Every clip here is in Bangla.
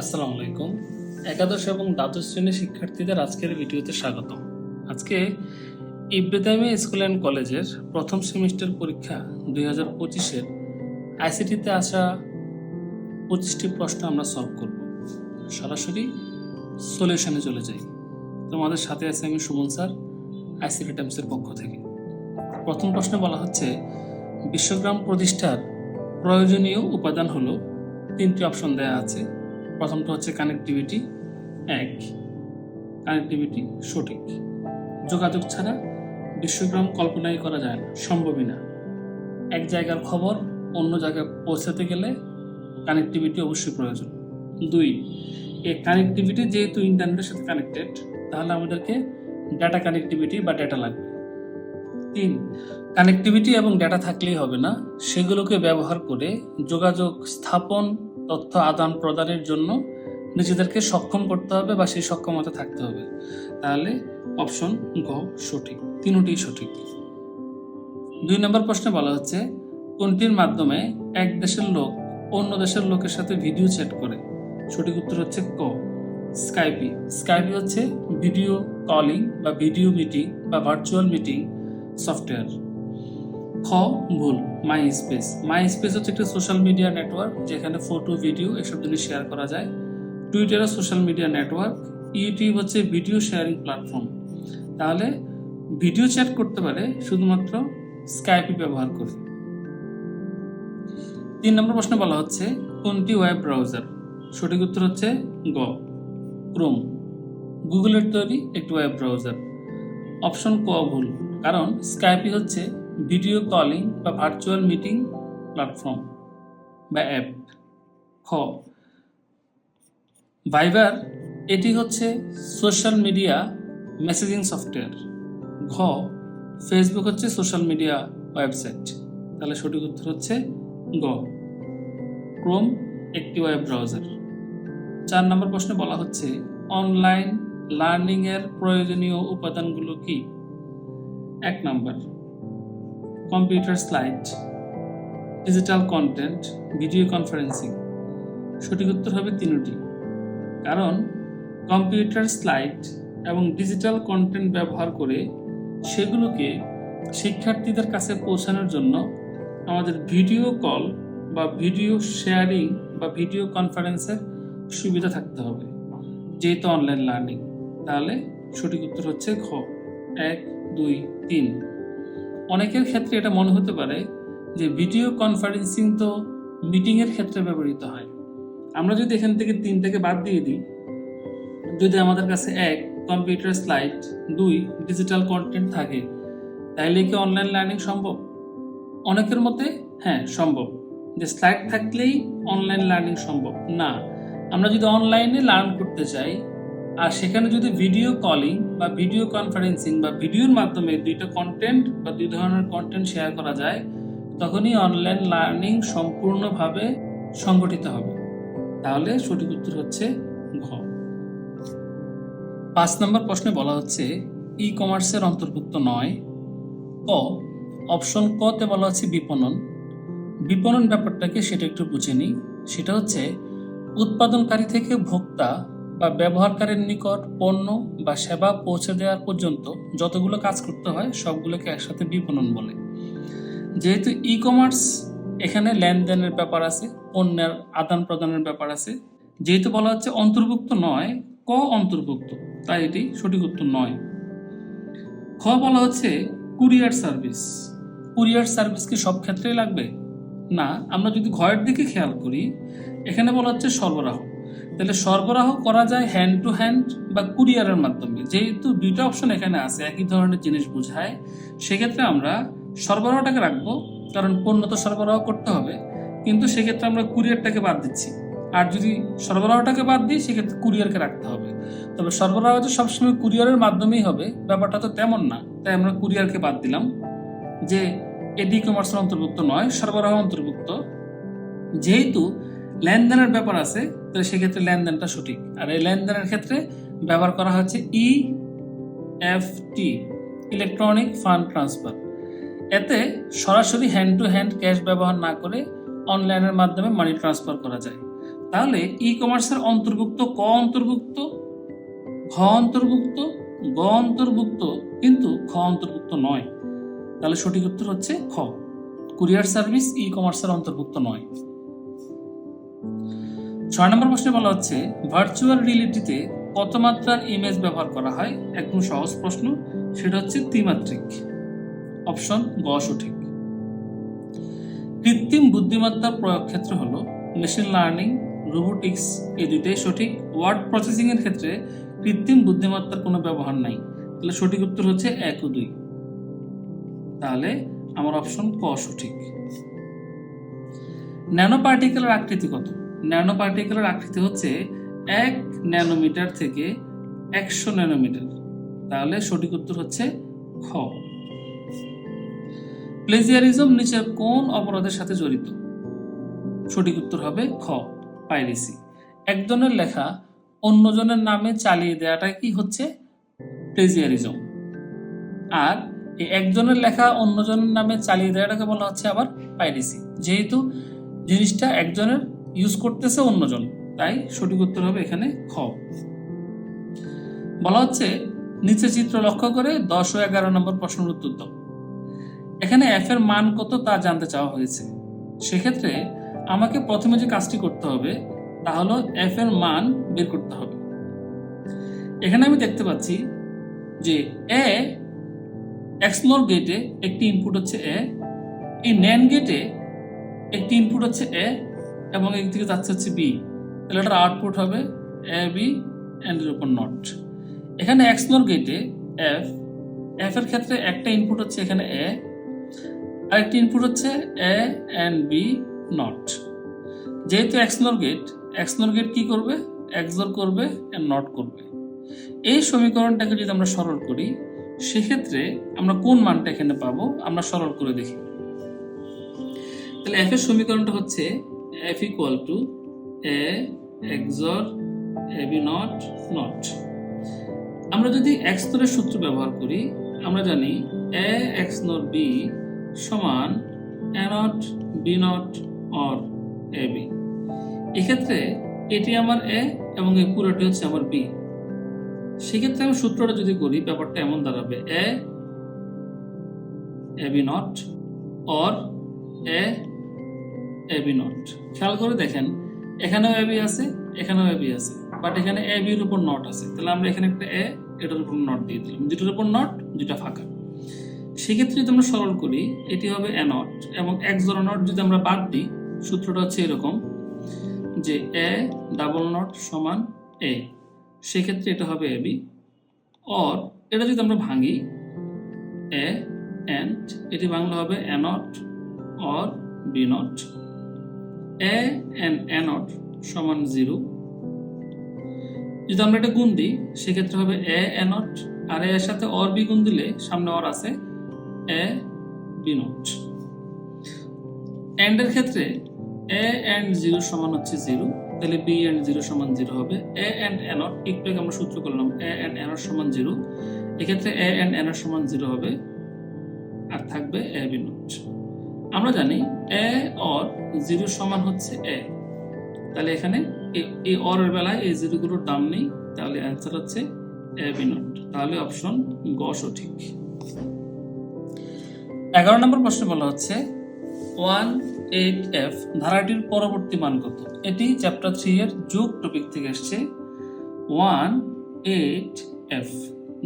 আসসালামু আলাইকুম। একাদশ এবং দ্বাদশ শ্রেণির শিক্ষার্থীদের আজকের ভিডিওতে স্বাগতম। আজকে ইব্রাহিমী স্কুল অ্যান্ড কলেজের প্রথম সেমিস্টার পরীক্ষা দুই হাজার পঁচিশের আইসিটিতে আসা পঁচিশটি প্রশ্ন আমরা সলভ করব। সরাসরি সলিউশনে চলে যাই। তোমাদের সাথে আছে আমি সুমন স্যার, আইসিটি টাইমসের পক্ষ থেকে। প্রথম প্রশ্নে বলা হচ্ছে, বিশ্বগ্রাম প্রতিষ্ঠার প্রয়োজনীয় উপাদান হলো তিনটি অপশন দেওয়া আছে। প্রথমটা হচ্ছে কানেক্টিভিটি এক। কানেক্টিভিটি সঠিক। যোগাযোগ ছাড়া বিশ্বগ্রাম কল্পনাই করা যায় না, সম্ভবই না। এক জায়গার খবর অন্য জায়গায় পৌঁছাতে গেলে কানেক্টিভিটি অবশ্যই প্রয়োজন। দুই এই কানেক্টিভিটি যেহেতু ইন্টারনেটের সাথে কানেক্টেড তাহলে আমাদেরকে ডাটা কানেক্টিভিটি বা ডেটা লাগবে। তিন কানেক্টিভিটি এবং ডেটা থাকলেই হবে না, সেগুলোকে ব্যবহার করে যোগাযোগ স্থাপন তথ্য আদান প্রদানের জন্য নিজেদেরকে সক্ষম করতে হবে বা সেই সক্ষমতা থাকতে হবে। তাহলে অপশন গ, সঠিক। তিনটি সঠিক। দুই নম্বর প্রশ্নে বলা হচ্ছে, কোনটির মাধ্যমে এক দেশের লোক অন্য দেশের লোকের সাথে ভিডিও চ্যাট করে? সঠিক উত্তর হচ্ছে ক, স্কাইপি। স্কাইপি হচ্ছে ভিডিও কলিং বা ভিডিও মিটিং বা ভার্চুয়াল মিটিং সফটওয়্যার। খ, ভুল মাই স্পেস মাই স্পেস হচ্ছে একটা সোশ্যাল মিডিয়া নেটওয়ার্ক যেখানে ফটো ভিডিও এসব জিনিস শেয়ার করা যায়। টুইটারও সোশ্যাল মিডিয়া নেটওয়ার্ক ইউটিউব হচ্ছে ভিডিও শেয়ারিং প্ল্যাটফর্ম তাহলে ভিডিও চ্যাট করতে পারে শুধুমাত্র স্কাইপি ব্যবহার করে। তিন নম্বর প্রশ্নে বলা হচ্ছে, কোনটি ওয়েব ব্রাউজার সঠিক উত্তর হচ্ছে গ ক্রোম গুগলের তৈরি একটি ওয়েব ব্রাউজার অপশন ক, ভুল। কারণ স্কাইপি হচ্ছে ভিডিও কলিং বা ভার্চুয়াল মিটিং প্ল্যাটফর্ম বা অ্যাপ। খ, ভাইবার, এটি হচ্ছে সোশ্যাল মিডিয়া মেসেজিং সফটওয়্যার। ঘ, ফেসবুক হচ্ছে সোশ্যাল মিডিয়া ওয়েবসাইট। তাহলে সঠিক উত্তর হচ্ছে গ। ক্রোম একটি ওয়েব ব্রাউজার। চার নম্বর প্রশ্নে বলা হচ্ছে, অনলাইন লার্নিং এর প্রয়োজনীয় উপাদানগুলো কি? এক নম্বর computer slide digital content video conferencing সঠিক উত্তর হবে তিনটি। কারণ কম্পিউটার স্লাইড এবং ডিজিটাল কন্টেন্ট ব্যবহার করে সেগুলোকে শিক্ষার্থীদের কাছে পৌঁছানোর জন্য আমাদের ভিডিও কল বা ভিডিও শেয়ারিং বা ভিডিও কনফারেন্সের সুবিধা থাকতে হবে। যেহেতু অনলাইন লার্নিং তাহলে সঠিক উত্তর হচ্ছে খ এক, দুই, তিন। অনেকের ক্ষেত্রে এটা মনে হতে পারে যে ভিডিও কনফারেন্সিং তো মিটিংয়ের ক্ষেত্রে ব্যবহৃত হয়। আমরা যদি এখান থেকে তিনটাকে বাদ দিয়ে দিই, যদি আমাদের কাছে এক, কম্পিউটার স্লাইড, দুই, ডিজিটাল কন্টেন্ট থাকে, তাহলে কি অনলাইন লার্নিং সম্ভব? অনেকের মতে হ্যাঁ সম্ভব। যে স্লাইড থাকলেই অনলাইন লার্নিং সম্ভব। না, আমরা যদি অনলাইনে লার্ন করতে চাই আর সেখানে যদি ভিডিও কলিং বা ভিডিও কনফারেন্সিং বা ভিডিওর মাধ্যমে দুইটা কন্টেন্ট বা দুই ধরনের কন্টেন্ট শেয়ার করা যায়, তখনই অনলাইন লার্নিং সম্পূর্ণভাবে সংগঠিত হবে। তাহলে সঠিক উত্তর হচ্ছে ঘ। পাঁচ নম্বর প্রশ্নে বলা হচ্ছে ই কমার্সের অন্তর্ভুক্ত নয়। ক অপশন ক তে বলা হচ্ছে বিপণন। বিপণন ব্যাপারটাকে সেটা একটু বুঝে নিই। সেটা হচ্ছে, উৎপাদনকারী থেকে ভোক্তা বা ব্যবহারকারীর নিকট পণ্য বা সেবা পৌঁছে দেওয়ার পর্যন্ত যতগুলো কাজ করতে হয়, সবগুলোকে একসাথে বিপণন বলে। যেহেতু ই কমার্স এখানে লেনদেনের ব্যাপার আছে, পণ্যের আদান প্রদানের ব্যাপার আছে, যেহেতু বলা হচ্ছে অন্তর্ভুক্ত নয়, ক অন্তর্ভুক্ত, তাই এটি সঠিক উত্তর নয়। খ বলা হচ্ছে কুরিয়ার সার্ভিস। কুরিয়ার সার্ভিস কি সব ক্ষেত্রেই লাগবে? না, আমরা যদি ঘরের দিকে খেয়াল করি, এখানে বলা হচ্ছে সরবরাহ। তাহলে সরবরাহ করা যায় হ্যান্ড টু হ্যান্ড বা কুরিয়ারের মাধ্যমে। যেহেতু দুইটা অপশন এখানে আছে, একই ধরনের জিনিস বোঝায়, সেক্ষেত্রে আমরা সরবরাহটাকে রাখব, কারণ পণ্য তো সরবরাহ করতে হবে। কিন্তু সেক্ষেত্রে আমরা কুরিয়ারটাকে বাদ দিচ্ছি। আর যদি সরবরাহটাকে বাদ দিই, সেক্ষেত্রে কুরিয়ারকে রাখতে হবে। তবে সরবরাহ তো সবসময় কুরিয়ারের মাধ্যমেই হবে, ব্যাপারটা তো তেমন না। তাই আমরা কুরিয়ারকে বাদ দিলাম যে এডি কমার্সের অন্তর্ভুক্ত নয়, সরবরাহ অন্তর্ভুক্ত। যেহেতু লেনদেনের ব্যাপার আছে তাহলে সেক্ষেত্রে লেনদেনটা সঠিক। আর এই লেনদেনের ক্ষেত্রে ব্যবহার করা হচ্ছে E F T electronic fund transfer এতে সরাসরি হ্যান্ড টু হ্যান্ড ক্যাশ ব্যবহার না করে অনলাইনের মাধ্যমে মানি ট্রান্সফার করা যায়। তাহলে ই কমার্সের অন্তর্ভুক্ত, ক অন্তর্ভুক্ত, ঘ অন্তর্ভুক্ত, গ অন্তর্ভুক্ত, কিন্তু খ অন্তর্ভুক্ত নয়। তাহলে সঠিক উত্তর হচ্ছে খ। কুরিয়ার সার্ভিস ই কমার্সের অন্তর্ভুক্ত নয়। ছয় নম্বর প্রশ্নে বলা হচ্ছে ভার্চুয়াল রিয়েলিটিতে কত মাত্রার ইমেজ ব্যবহার করা হয়? একদম সহজ প্রশ্ন, সেটা হচ্ছে ত্রিমাত্রিক। অপশন গ সঠিক। কৃত্রিম বুদ্ধিমত্তার প্রয়োগ ক্ষেত্র হলো মেশিন লার্নিং রোবোটিক্স এই দুইটাই সঠিক। ওয়ার্ড প্রসেসিং এর ক্ষেত্রে কৃত্রিম বুদ্ধিমত্তার কোনো ব্যবহার নাই। তাহলে সঠিক উত্তর হচ্ছে এক ও দুই। তাহলে আমার অপশন ক সঠিক। ন্যানো পার্টিকেলের আকৃতি কত? ন্যানো পার্টিকেলের আকৃতি হচ্ছে এক ন্যানোমিটার থেকে একশো ন্যানোমিটার। তাহলে সঠিক উত্তর হচ্ছে খ। প্লেজিয়ারিজম নিচের কোন অপরাধের সাথে জড়িত? সঠিক উত্তর হবে খ, পাইরেসি। একজনের লেখা অন্যজনের নামে চালিয়ে দেওয়াটা কি হচ্ছে? প্লেজিয়ারিজম। আর এই একজনের লেখা অন্যজনের নামে চালিয়ে দেওয়াটাকে বলা হচ্ছে আবার পাইরেসি। যেহেতু জিনিসটা একজনের ইউজ করতেছে অন্যজন। তাই সঠিক উত্তর হবে এখানে খ। বলা হচ্ছে, নিচে চিত্র লক্ষ্য করে দশ ও এগারো নম্বর প্রশ্নের উত্তর দাও। এখানে এফ এর মান কত তা জানতে চাওয়া হয়েছে। সেক্ষেত্রে আমাকে প্রথমে যে কাজটি করতে হবে, তা হলো এফ এর মান বের করতে হবে। এখানে আমি দেখতে পাচ্ছি যে এ এক্সনোর গেটে একটি ইনপুট হচ্ছে এ এই ন্যান গেটে একটি ইনপুট হচ্ছে এ এবং একদিকে যাচ্ছে হচ্ছে বি তাহলে এটার আউটপুট হবে এ বি অ্যান্ড এর উপর নট এখানে এক্সনোর গেটে এফ এফ এর ক্ষেত্রে একটা ইনপুট হচ্ছে এখানে এ আরেকটি ইনপুট হচ্ছে এ অ্যান্ড বি নট যেহেতু এক্সনোর গেট এক্সনোর গেট কি করবে? এক্সোর করবে অ্যান্ড নট করবে। এই সমীকরণটাকে যদি আমরা সরল করি, সেক্ষেত্রে আমরা কোন মানটা এখানে পাবো? আমরা সরল করে দেখি। তাহলে এফ এর সমীকরণটা হচ্ছে F equal to A XOR B not not আমরা যদি এক্স নরের সূত্র ব্যবহার করি, আমরা জানি এ এক্স নট বি সমান A not B not or A B এক্ষেত্রে এটি আমার এ এবং এই পুরোটি হচ্ছে আমার বি সেক্ষেত্রে আমি সূত্রটা যদি করি, ব্যাপারটা এমন দাঁড়াবে A A B not or A A B not. খেয়াল করে দেখেন, এখানেও এ বি আছে, এখানেও এ বি আছে বাট এখানে এ বির উপর নট আছে। তাহলে আমরা এখানে একটা এ, এটার উপর নট দিয়ে দিলাম। দুটোর উপর নট দুটা ফাঁকা। সেক্ষেত্রে যদি আমরা সরল করি, এটি হবে এ নট এবং এক জোড়া নট যদি আমরা বাদ দিই, সূত্রটা হচ্ছে এরকম, যে এ ডাবল নট সমান এ সেক্ষেত্রে এটা হবে এ বি অর এটা যদি আমরা ভাঙি এ অ্যান্ড এটি বাংলা হবে A not or B not A and A not সমান জিরো যদি আমরা এটা গুণ দিই, সেক্ষেত্রে হবে এ এ নট আর এর সাথে অর বি গুণ দিলে সামনে অর আছে এ বি এর ক্ষেত্রে এ এন্ড জিরো সমান হচ্ছে জিরো তাহলে বি এন্ড জিরো সমান জিরো হবে। এ এন্ড এ নট একটু আগে আমরা সূত্র করলাম এ এন্ড এ নট সমান জিরো এক্ষেত্রে এ এন্ড এ নট সমান জিরো হবে, আর থাকবে এ বি আমরা জানি এ অর জিরো সমান হচ্ছে এ। তাহলে এখানে এ- অর এর বেলায় এই জিরোগুলোর দাম নেই, তাহলে অ্যান্সার হচ্ছে এ বি নট তাহলে অপশন গ সঠিক। এগারো নম্বর প্রশ্নে বলা হচ্ছে, ওয়ান এইট এফ ধারাটির পরবর্তী মান কত? এটি চ্যাপ্টার থ্রি এর যোগ টপিক থেকে এসছে, ওয়ান এইট এফ।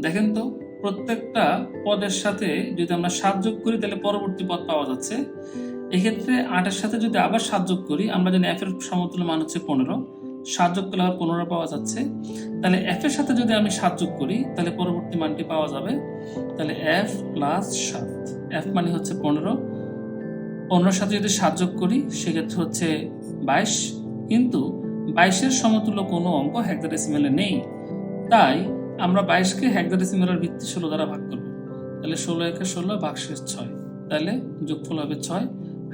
দেখেন তো প্রত্যেকটা পদের সাথে যদি আমরা সাত যোগ করি, তাহলে পরবর্তী পদ পাওয়া যাচ্ছে। এক্ষেত্রে আটের সাথে যদি আবার সাত যোগ করি, আমরা জানি এফ এর সমতুল্য মান হচ্ছে পনেরো। সাত যোগ করলে আবার পনেরো পাওয়া যাচ্ছে। তাহলে এফ এর সাথে যদি আমি সাত যোগ করি, তাহলে পরবর্তী মানটি পাওয়া যাবে। তাহলে এফ প্লাস সাত। এফ মানে হচ্ছে পনেরো। পনেরোর সাথে যদি সাত যোগ করি, সেক্ষেত্রে হচ্ছে বাইশ। কিন্তু বাইশের সমতুল্য কোনো অঙ্ক হেক্সাডেসিমেলে নেই। তাই আমরা বাইশকে হেক্সাডেসিমেলের ভিত্তি ষোলো দ্বারা ভাগ করব। তাহলে ষোলো একে ষোলো ভাগশেষ ছয়। তাহলে যোগফল হবে ছয়,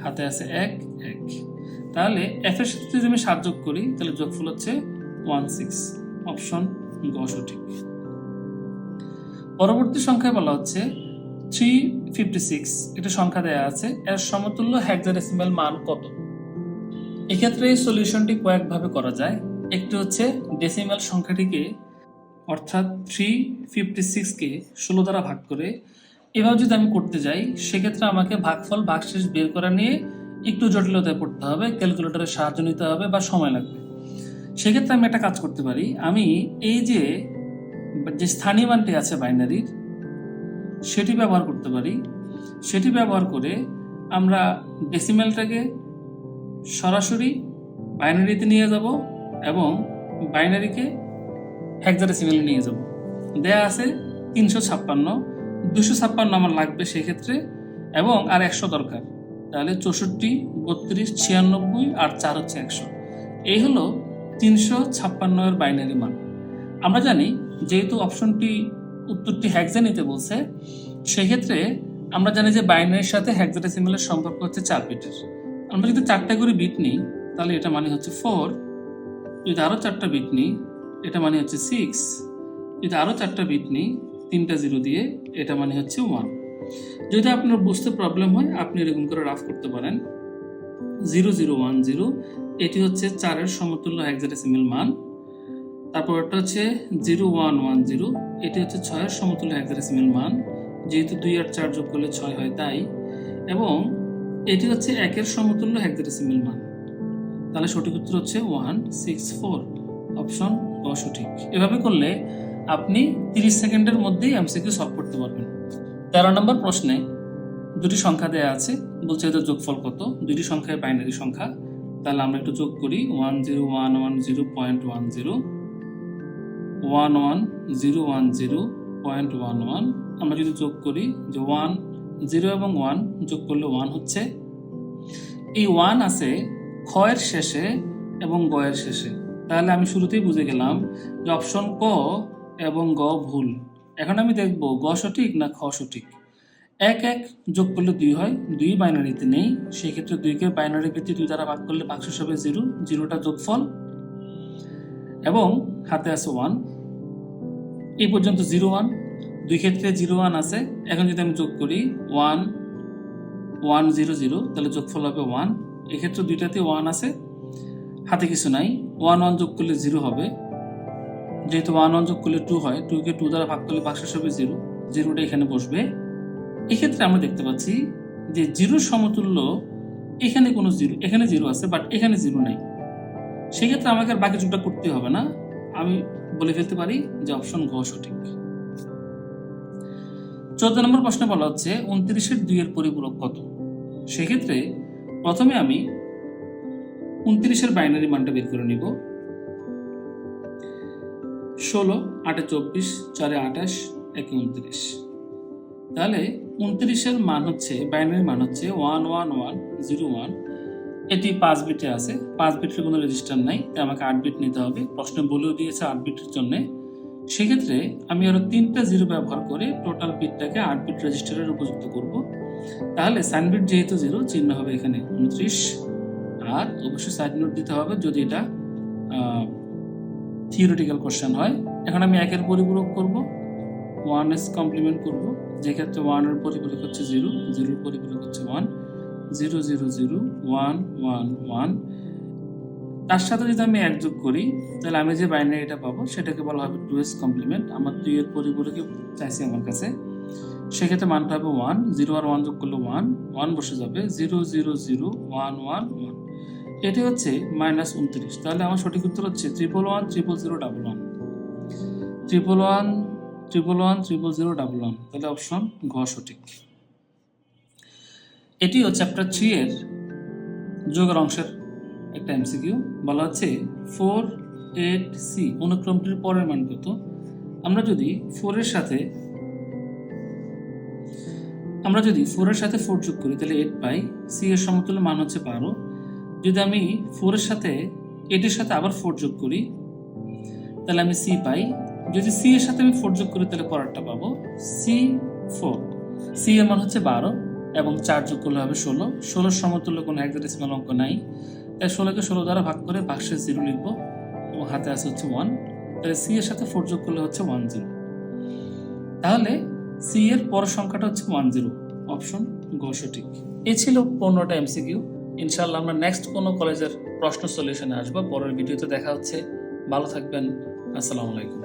হাতে আছে এক এক। তাহলে এফ এর সাথে যদি আমি সাত যোগ করি, তাহলে যোগফল হচ্ছে ওয়ান সিক্স অপশন গ সঠিক। পরবর্তী সংখ্যায় বলা হচ্ছে থ্রি ফিফটি সিক্স এটা সংখ্যা দেওয়া আছে। এর সমতুল্য হেক্সাডেসিমাল মান কত? এক্ষেত্রে এই সলিউশনটি কয়েকভাবে করা যায়। একটি হচ্ছে ডেসিমাল সংখ্যাটিকে অর্থাৎ থ্রি ফিফটি সিক্সকে ষোলো দ্বারা ভাগ করে। এভাবে যদি আমি করতে যাই, সেক্ষেত্রে আমাকে ভাগফল, ভাগশেষ বের করা নিয়ে একটু জটিলতায় পড়তে হবে, ক্যালকুলেটরের সাহায্য নিতে হবে বা সময় লাগবে। সেক্ষেত্রে আমি একটা কাজ করতে পারি। আমি এই যে যে স্থানীয় মানটি আছে বাইনারির, সেটি ব্যবহার করতে পারি। সেটি ব্যবহার করে আমরা ডেসিমেলটাকে সরাসরি বাইনারিতে নিয়ে যাব এবং বাইনারিকে হেক্সাডেসিমেলে নিয়ে যাব। দেয়া আছে তিনশো ছাপ্পান্ন, দুশো ছাপ্পান্ন আমার লাগবে সেক্ষেত্রে, এবং আর একশো দরকার। তাহলে চৌষট্টি, বত্রিশ, ছিয়ানব্বই আর চার হচ্ছে একশো। এই হলো তিনশো ছাপ্পান্ন এর বাইনারি মান। আমরা জানি যেহেতু অপশনটি উত্তরটি হ্যাকজা নিতে বলছে, সেক্ষেত্রে আমরা জানি যে বাইনারির সাথে হ্যাক্সাডেসিমেলের সম্পর্ক হচ্ছে চার বিটের। আমরা যদি চারটা করে বিট নিই, তাহলে এটা মানে হচ্ছে ফোর যদি আরও চারটা বিট নিই এটা মানে হচ্ছে সিক্স যদি আরও চারটা বিট নিই, তিনটা জিরো দিয়ে এটা মানে হচ্ছে ওয়ান যদি আপনার বুঝতে প্রবলেম হয়, আপনি এরকম করে রাফ করতে পারেন। জিরো জিরো ওয়ান জিরো এটি হচ্ছে চারের সমতুল্য হ্যাক্সাডেসিমেল মান। তারপর একটা হচ্ছে জিরো ওয়ান ওয়ান জিরো এটি হচ্ছে ছয়ের সমতুল্য হ্যাক্সাডেসিমেল মান। যেহেতু দুই আর চার যোগ করলে ছয় হয় তাই। এবং এটি হচ্ছে একের সমতুল্য হ্যাক্সাডেসিমেল মান। তাহলে সঠিক উত্তর হচ্ছে ওয়ান সিক্স ফোর অপশন গ সঠিক এভাবে করলে আপনি তিরিশ সেকেন্ডের মধ্যেই এমসিকিউ সলভ করতে পারবেন। তেরো নম্বর প্রশ্নে দুটি সংখ্যা দেয়া আছে, বলছে এদের যোগফল কত? দুটি সংখ্যায় বাইনারি সংখ্যা। তাহলে আমরা একটু যোগ করি। One zero one one zero point one zero. One one zero one zero point one one. আমরা যদি যোগ করি যে ওয়ান জিরো এবং ওয়ান যোগ করলে ওয়ান হচ্ছে। এই ওয়ান আছে ক্ষয়ের শেষে এবং গয়ের শেষে। তাহলে আমি শুরুতেই বুঝে গেলাম যে অপশন ক এবং গ ভুল। এখন আমি দেখব গ সঠিক না খ সঠিক। এক এক যোগ করলে দুই হয়, দুই বাইনারিতে নেই। সেক্ষেত্রে দুইকে বাইনারি ভিত্তি দুই দ্বারা ভাগ করলে বাক্স হবে জিরো, জিরোটা যোগফল। এবং হাতে আছে ওয়ান এই পর্যন্ত জিরো ওয়ান দুই ক্ষেত্রে জিরো ওয়ান আছে। এখন যদি আমি যোগ করি ওয়ান ওয়ান জিরো জিরো তাহলে যোগফল হবে ওয়ান এক্ষেত্রে দুইটাতে ওয়ান আছে। হাতে কিছু নাই। ওয়ান ওয়ান যোগ করলে জিরো হবে। যেহেতু ওয়ান ওয়ান যোগ করলে টু হয় টুকে টু দ্বারা ভাগ করলে ভাগশেষ হবে জিরো। জিরোটা এখানে বসবে। এক্ষেত্রে আমরা দেখতে পাচ্ছি যে জিরোর সমতুল্য এখানে কোনো জিরো, এখানে জিরো আছে বাট এখানে জিরো নাই। সেক্ষেত্রে আমাকে আর বাকি যোগটা করতে হবে না। আমি বলে ফেলতে পারি যে অপশন ঘ সঠিক। চোদ্দ নম্বর প্রশ্নে বলা হচ্ছে, উনত্রিশের দুইয়ের পরিপূরক কত? সেক্ষেত্রে প্রথমে আমি উনত্রিশের বাইনারি মানটা বের করে নিব। ষোলো, আটে চব্বিশ, চারে আঠাশ, একে উনত্রিশ। তাহলে উনত্রিশের মান হচ্ছে বাইনারি মান হচ্ছে one one one zero one এটি পাঁচ বিটে আছে, পাঁচ বিটের কোনো রেজিস্টার নাই, তাই আমাকে আট বিট নিতে হবে। প্রশ্নে বলেও দিয়েছে আট বিটের জন্য। সেক্ষেত্রে আমি আরও তিনটা জিরো ব্যবহার করে টোটাল বিটটাকে আট বিট রেজিস্টারের উপযুক্ত করব। তাহলে সাইন বিট যেহেতু জিরো চিহ্ন হবে এখানে উনত্রিশ। আর অবশ্যই সাইড নোট দিতে হবে যদি এটা থিওরিটিক্যাল কোশ্চেন হয়। এখন আমি একের পরিপূরক করব ওয়ান এস কমপ্লিমেন্ট করব। যেক্ষেত্রে ওয়ানের পরিপূরক হচ্ছে জিরো জিরোর পরিপূরক হচ্ছে one zero zero zero one one one তার সাথে যদি আমি এক যোগ করি, তাহলে আমি যে বাইনারিটা পাবো, সেটাকে বলা হবে টু এস কমপ্লিমেন্ট আমার দুই এর পরিপূরকে চাইছি আমার কাছে সেক্ষেত্রে মানটা হবে ওয়ান জিরো আর ওয়ান যোগ করলে ওয়ান ওয়ান বসে যাবে zero zero zero one one one এটি হচ্ছে মাইনাস উনত্রিশ। তাহলে আমার সঠিক উত্তর হচ্ছে triple one triple zero double one triple one triple one triple zero double one তাহলে অপশন ঘ সঠিক। এটিও চ্যাপ্টার থ্রি এর যোগের অংশের একটা এমসিকিউ বলা হচ্ছে ফোর এইট সি অনুক্রমটির পরের মান কত? আমরা যদি ফোরের সাথে আমরা যদি ফোরের সাথে ফোর যোগ করি, তাহলে এইট পাই সি এর সমতুল্য মান হচ্ছে বারো। যদি আমি ফোরের সাথে এইটের সাথে আবার ফোর যোগ করি, তাহলে আমি সি পাই। যদি সি এর সাথে আমি ফোর যোগ করি, তাহলে পরেরটা পাবো সি ফোর সি এর মান হচ্ছে বারো এবং চার যোগ করলে হবে ষোলো। ষোলোর সমতুল্য কোনো হেক্সাডেসিমাল অঙ্ক নাই। তাই ষোলোকে ষোলো দ্বারা ভাগ করে বাক্সে জিরো লিখব এবং হাতে আছে হচ্ছে ওয়ান তাহলে সি এর সাথে ফোর যোগ করলে হচ্ছে ওয়ান জিরো তাহলে সি এর পরের সংখ্যাটা হচ্ছে ওয়ান জিরো অপশন গ সঠিক এ ছিল পনেরোটা এমসিকিউ ইনশাল্লাহ আমরা নেক্সট কোনো কলেজের প্রশ্ন সলিউশনে আসব। পরের ভিডিওতে দেখা হচ্ছে। ভালো থাকবেন। আসসালামু আলাইকুম।